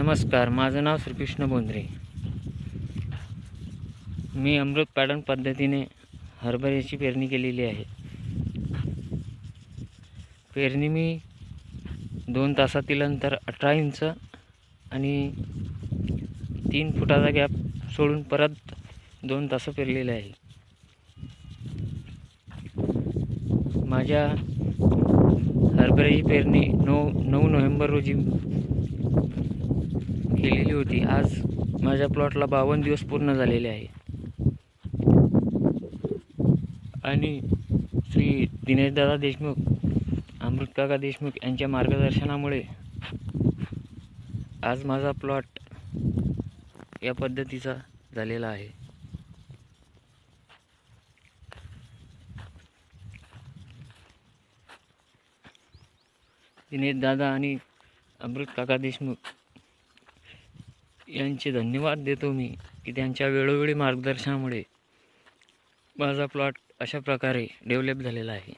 नमस्कार माझं नाव श्रीकृष्ण बोंद्रे. मी अमृत पॅडन पद्धतीने हरभऱ्याची पेरणी केलेली आहे. पेरणी मी दोन तासातील अंतर अठरा इंच आणि तीन फुटाचा गॅप सोडून परत दोन तासं पेरलेले आहे. माझ्या हरभऱ्याची पेरणी नऊ नऊ नोव्हेंबर रोजी केलेली होती. आज माझ्या प्लॉटला बावन्न दिवस पूर्ण झालेले आहे. आणि श्री दिनेशदादा देशमुख अमृतकाका देशमुख यांच्या मार्गदर्शनामुळे आज माझा प्लॉट या पद्धतीचा झालेला आहे. दिनेशदादा आणि अमृतकाका देशमुख यांचे धन्यवाद देतो मी की त्यांच्या वेळोवेळी मार्गदर्शनामुळे माझा प्लॉट अशा प्रकारे डेव्हलप झालेला आहे.